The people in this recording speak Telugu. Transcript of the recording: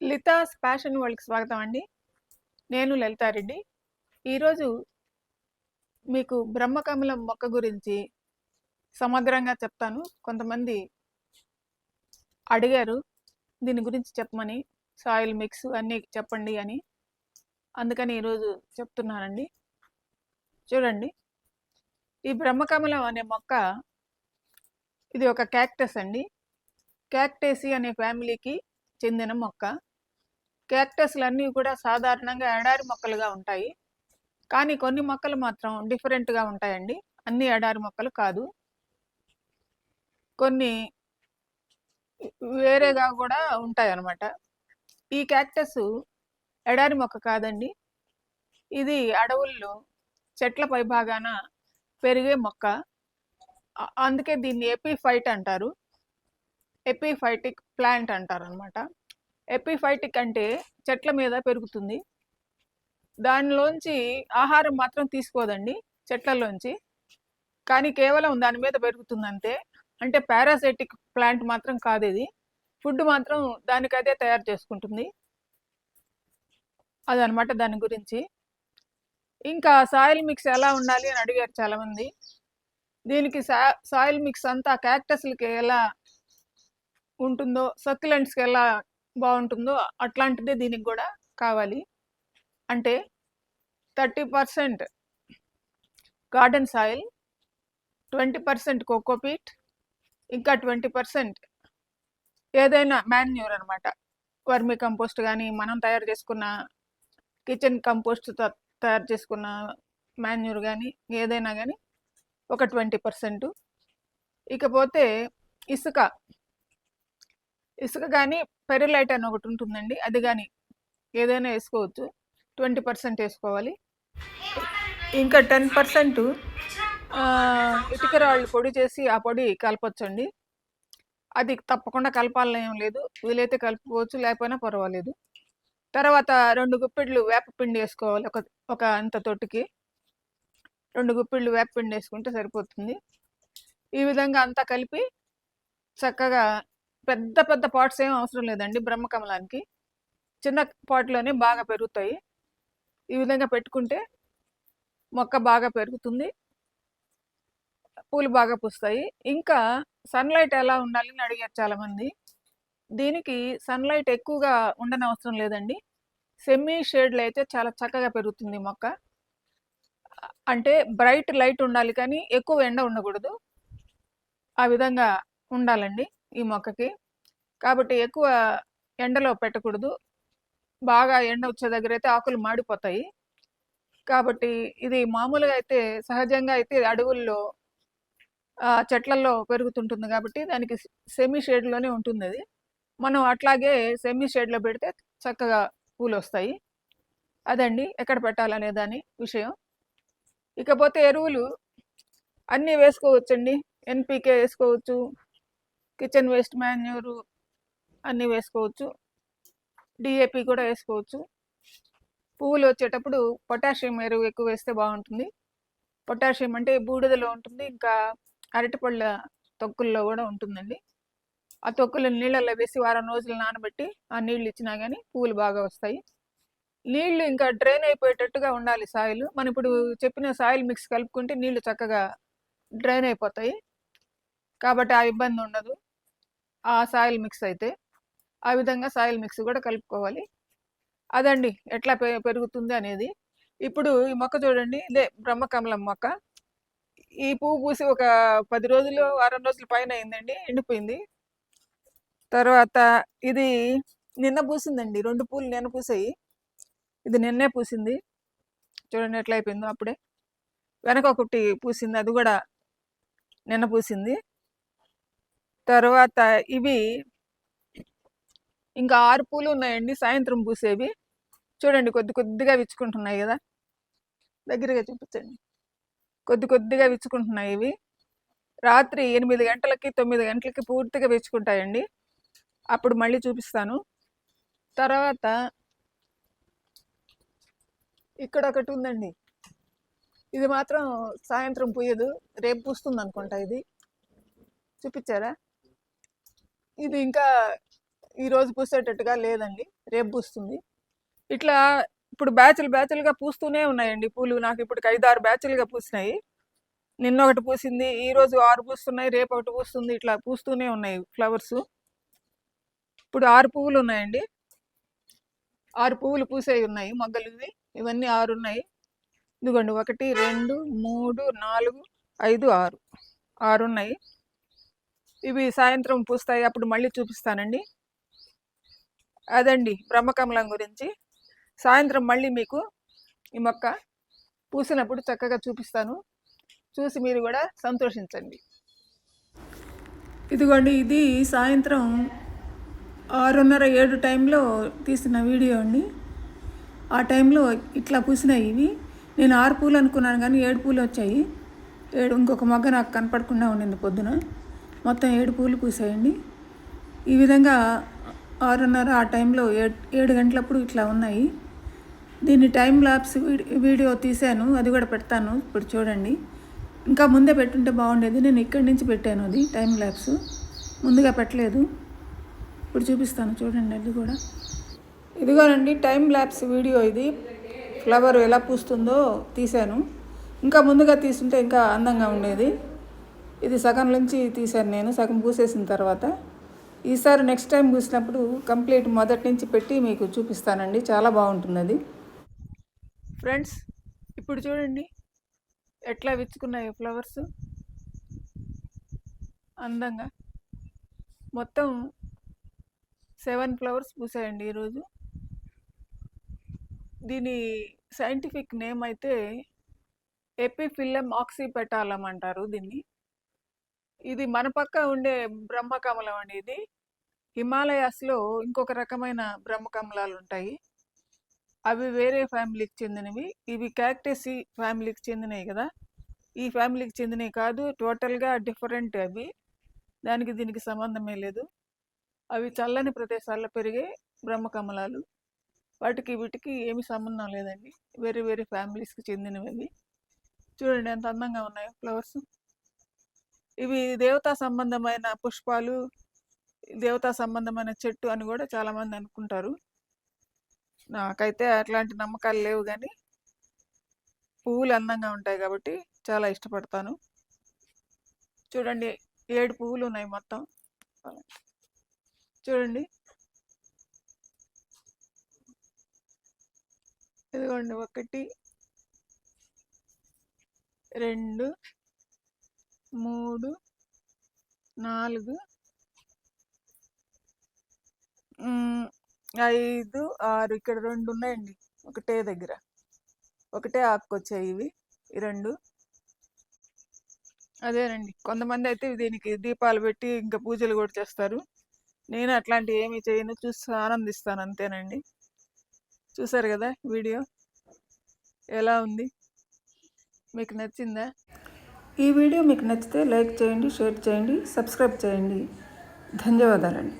లితాస్ ఫ్యాషన్ వరల్డ్కి స్వాగతం అండి. నేను లలితారెడ్డి ఈరోజు మీకు బ్రహ్మకమలం మొక్క గురించి సమగ్రంగా చెప్తాను. కొంతమంది అడిగారు దీని గురించి చెప్పమని సాయిల్ మిక్స్ అన్నీ చెప్పండి అని. అందుకని ఈరోజు చెప్తున్నానండి. చూడండి. ఈ బ్రహ్మకమలం అనే మొక్క ఇది ఒక క్యాక్టస్ అండి. క్యాక్టేసి అనే ఫ్యామిలీకి చెందిన మొక్క. క్యాక్టస్లు అన్నీ కూడా సాధారణంగా ఎడారి మొక్కలుగా ఉంటాయి. కానీ కొన్ని మొక్కలు మాత్రం డిఫరెంట్గా ఉంటాయండి. అన్ని ఎడారి మొక్కలు కాదు. కొన్ని వేరేగా కూడా ఉంటాయి అన్నమాట ఈ క్యాక్టస్ ఎడారి మొక్క కాదండి. ఇది అడవుల్లో చెట్ల పైభాగాన పెరిగే మొక్క. అందుకే దీన్ని ఎపిఫైట్ అంటారు. ఎపిఫైటిక్ ప్లాంట్ అంటారు అనమాట ఎపిఫైటిక్ అంటే చెట్ల మీద పెరుగుతుంది. దానిలోంచి ఆహారం మాత్రం తీసుకోదండి చెట్లలోంచి. కానీ కేవలం దాని మీద పెరుగుతుంది అంతే అంటే పారాసైటిక్ ప్లాంట్ మాత్రం కాదు ఇది ఫుడ్ మాత్రం దానికదే తయారు చేసుకుంటుంది. అదనమాట దాని గురించి. ఇంకా సాయిల్ మిక్స్ ఎలా ఉండాలి అని అడిగారు చాలామంది. దీనికి సా సాయిల్ మిక్స్ అంతా క్యాక్టస్లకి ఎలా ఉంటుందో సక్యులెంట్స్కి ఎలా బాగుంటుందో అట్లాంటిదే దీనికి కూడా కావాలి. అంటే thirty percent garden soil twenty percent cocopeat ఇంకా ట్వంటీ పర్సెంట్ ఏదైనా మాన్యూర్ అనమాట వర్మి కంపోస్ట్ కానీ మనం తయారు చేసుకున్న కిచెన్ కంపోస్ట్ తయారు చేసుకున్న మాన్యూర్ కానీ ఏదైనా కానీ ఒక ట్వంటీ పర్సెంట్. ఇకపోతే ఇసుక ఇసుక కానీ పెరిలైట్ అని ఒకటి ఉంటుందండి. అది కానీ ఏదైనా వేసుకోవచ్చు. ట్వంటీ పర్సెంట్ వేసుకోవాలి. ఇంకా టెన్ పర్సెంట్ ఇటుక రాళ్ళు పొడి చేసి ఆ పొడి కలపొచ్చండి. అది తప్పకుండా కలపాలని ఏం లేదు. వీలైతే కలుపుకోవచ్చు లేకపోయినా పర్వాలేదు. తర్వాత రెండు గుప్పిళ్ళు వేపపిండి వేసుకోవాలి. ఒక ఒక అంత తొట్టికి. రెండు గుప్పిళ్ళు వేపపిండి వేసుకుంటే సరిపోతుంది. ఈ విధంగా అంతా కలిపి చక్కగా పెద్ద పెద్ద పాట్స్ ఏం అవసరం లేదండి బ్రహ్మకమలానికి. చిన్న పాట్లోనే బాగా పెరుగుతాయి. ఈ విధంగా పెట్టుకుంటే మొక్క బాగా పెరుగుతుంది. పూలు బాగా పూస్తాయి. ఇంకా సన్లైట్ ఎలా ఉండాలి అని అడిగారు చాలామంది. దీనికి సన్లైట్ ఎక్కువగా ఉండనవసరం లేదండి. సెమీ షేడ్లో అయితే చాలా చక్కగా పెరుగుతుంది మొక్క. అంటే బ్రైట్ లైట్ ఉండాలి కానీ ఎక్కువ ఎండ ఉండకూడదు. ఆ విధంగా ఉండాలండి. ఈ మొక్కకి. కాబట్టి ఎక్కువ ఎండలో పెట్టకూడదు. బాగా ఎండ వచ్చే దగ్గర అయితే ఆకులు మాడిపోతాయి. కాబట్టి ఇది మామూలుగా అయితే సహజంగా అయితే అడవుల్లో ఆ, చెట్లలో పెరుగుతుంటుంది కాబట్టి దానికి సెమీ షేడ్లోనే ఉంటుంది అది. మనం అట్లాగే సెమీ షేడ్లో పెడితే చక్కగా పూలు వస్తాయి అదండి ఎక్కడ పెట్టాలనే దాని విషయం. ఇకపోతే ఎరువులు అన్నీ వేసుకోవచ్చండి. ఎన్పికే వేసుకోవచ్చు. కిచెన్ వేస్ట్ మాన్యూరు అన్నీ వేసుకోవచ్చు. డిఏపి కూడా వేసుకోవచ్చు. పువ్వులు వచ్చేటప్పుడు పొటాషియం ఎరువు ఎక్కువ వేస్తే బాగుంటుంది. పొటాషియం అంటే బూడిదలో ఉంటుంది ఇంకా అరటిపళ్ళ తొక్కుల్లో కూడా ఉంటుందండి. ఆ తొక్కులు నీళ్ళల్లో వేసి వారం రోజులు నానబెట్టి ఆ నీళ్ళు ఇచ్చినా కానీ పువ్వులు బాగా వస్తాయి. నీళ్ళు ఇంకా డ్రైన్ అయిపోయేటట్టుగా ఉండాలి సాయిల్. మనం ఇప్పుడు చెప్పిన సాయిల్ మిక్స్ కలుపుకుంటే నీళ్ళు చక్కగా డ్రైన్ అయిపోతాయి. కాబట్టి ఆ ఇబ్బంది ఉండదు. ఆ సాయిల్ మిక్స్ అయితే ఆ విధంగా సాయిల్ మిక్స్ కూడా కలుపుకోవాలి. అదండి ఎట్లా పె- పెరుగుతుంది అనేది. ఇప్పుడు ఈ మొక్క చూడండి ఇదే బ్రహ్మకమలం మొక్క. ఈ పువ్వు పూసి ఒక పది రోజులు వారం రోజుల పైన అయిందండి ఎండిపోయింది. తర్వాత ఇది నిన్న పూసిందండి రెండు పూలు నిన్న పూసాయి. ఇది నిన్నే పూసింది. చూడండి ఎట్లా అయిపోయిందో అప్పుడే. వెనక ఒకటి పూసింది అది కూడా నిన్న పూసింది. తర్వాత ఇవి ఇంకా ఆరు పూలు ఉన్నాయండి సాయంత్రం పూసేవి. చూడండి కొద్ది కొద్దిగా విచ్చుకుంటున్నాయి కదా. దగ్గరగా చూపించండి. కొద్ది కొద్దిగా విచ్చుకుంటున్నాయి ఇవి. రాత్రి ఎనిమిది గంటలకి తొమ్మిది గంటలకి పూర్తిగా విచ్చుకుంటాయండి. అప్పుడు మళ్ళీ చూపిస్తాను. తర్వాత ఇక్కడ ఒకటి ఉందండి. ఇది మాత్రం సాయంత్రం పూయదు. రేపు పూస్తుంది అనుకుంటా ఇది. చూపించారా? ఇది ఇంకా ఈ రోజు పూసేటట్టుగా లేదండి. రేపు పూస్తుంది. ఇట్లా ఇప్పుడు బ్యాచ్లు బ్యాచ్లుగా పూస్తూనే ఉన్నాయండి పూలు. నాకు ఇప్పుడు ఐదారు బ్యాచ్లుగా పూసినాయి. నిన్న ఒకటి పూసింది ఈ రోజు ఆరు పూస్తున్నాయి రేపు ఒకటి పూస్తుంది. ఇట్లా పూస్తూనే ఉన్నాయి ఫ్లవర్స్. ఇప్పుడు ఆరు పువ్వులు ఉన్నాయండి. ఆరు పువ్వులు పూసేవి ఉన్నాయి మొగ్గలు ఇవి ఇవన్నీ ఆరు ఉన్నాయి. ఇదిగోండి ఒకటి రెండు మూడు నాలుగు ఐదు ఆరు. ఆరు ఉన్నాయి. ఇవి సాయంత్రం పూస్తాయి అప్పుడు మళ్ళీ చూపిస్తానండి. అదండి బ్రహ్మకమలం గురించి. సాయంత్రం మళ్ళీ మీకు ఈ మొక్క పూసినప్పుడు చక్కగా చూపిస్తాను. చూసి మీరు కూడా సంతోషించండి. ఇదిగోండి ఇది సాయంత్రం ఆరున్నర ఏడు టైంలో తీసిన వీడియో అండి. ఆ టైంలో ఇట్లా పూసినాయి ఇవి. నేను ఆరు పూలు అనుకున్నాను కానీ ఏడు పూలు వచ్చాయి. ఏడు ఇంకొక మొగ్గ నాకు కనపడకుండా ఉండింది పొద్దున. మొత్తం ఏడు పూలు పూసాయండి. ఈ విధంగా ఆరున్నర ఆ టైంలో ఏడు ఏడు గంటలప్పుడు ఇట్లా ఉన్నాయి. దీన్ని టైం ల్యాప్స్ వీడియో తీశాను అది కూడా పెడతాను ఇప్పుడు చూడండి. ఇంకా ముందే పెట్టుంటే బాగుండేది నేను ఇక్కడి నుంచి పెట్టాను అది టైం ల్యాప్స్. ముందుగా పెట్టలేదు. ఇప్పుడు చూపిస్తాను చూడండి అది కూడా. ఇదిగోనండి టైం ల్యాప్స్ వీడియో ఇది. ఫ్లవర్ ఎలా పూస్తుందో తీశాను. ఇంకా ముందుగా తీసుంటే ఇంకా అందంగా ఉండేది. ఇది సగం నుంచి తీశాను నేను సగం పూసేసిన తర్వాత. ఈసారి నెక్స్ట్ టైం పూసినప్పుడు కంప్లీట్ మొదటి నుంచి పెట్టి మీకు చూపిస్తానండి. చాలా బాగుంటున్నది. ఫ్రెండ్స్ ఇప్పుడు చూడండి. ఎట్లా విచ్చుకున్నాయి ఫ్లవర్స్ అందంగా. మొత్తం సెవెన్ ఫ్లవర్స్ పూసాయండి ఈరోజు. దీని సైంటిఫిక్ నేమ్ అయితే ఎపిఫిల్లం ఆక్సిపెటాలం అంటారు దీన్ని. ఇది మన పక్క ఉండే బ్రహ్మకమలం అండి ఇది. హిమాలయాస్లో ఇంకొక రకమైన బ్రహ్మకమలాలు ఉంటాయి. అవి వేరే ఫ్యామిలీకి చెందినవి. ఇవి క్యాక్టసీ ఫ్యామిలీకి చెందినవి కదా. ఈ ఫ్యామిలీకి చెందినవి కాదు టోటల్గా డిఫరెంట్ అవి. దానికి దీనికి సంబంధమే లేదు. అవి చల్లని ప్రదేశాల్లో పెరిగే బ్రహ్మకమలాలు. వాటికి వీటికి ఏమి సంబంధం లేదండి. వేరే వేరే ఫ్యామిలీస్కి చెందినవి అవి. చూడండి ఎంత అందంగా ఉన్నాయో ఫ్లవర్స్. ఇవి దేవతా సంబంధమైన పుష్పాలు దేవతా సంబంధమైన చెట్టు అని కూడా చాలామంది అనుకుంటారు. నాకైతే అట్లాంటి నమ్మకాలు లేవు కానీ పువ్వులు అందంగా ఉంటాయి కాబట్టి చాలా ఇష్టపడతాను. చూడండి ఏడు పువ్వులు ఉన్నాయి మొత్తం. చూడండి. ఇదిగోండి ఒకటి రెండు మూడు నాలుగు ఐదు ఆరు. ఇక్కడ రెండు ఉన్నాయండి. ఒకటే దగ్గర. ఒకటే ఆకుకొచ్చాయి ఇవి. ఈ రెండు. అదేనండి. కొంతమంది అయితే దీనికి దీపాలు పెట్టి ఇంకా పూజలు కూడా చేస్తారు. నేను అట్లాంటివి ఏమీ చేయను. చూసి ఆనందిస్తాను. అంతేనండి. చూసారు కదా వీడియో? ఎలా ఉంది? మీకు నచ్చిందా? ఈ వీడియో మీకు నచ్చితే లైక్ చేయండి షేర్ చేయండి సబ్స్క్రైబ్ చేయండి. ధన్యవాదాలండి.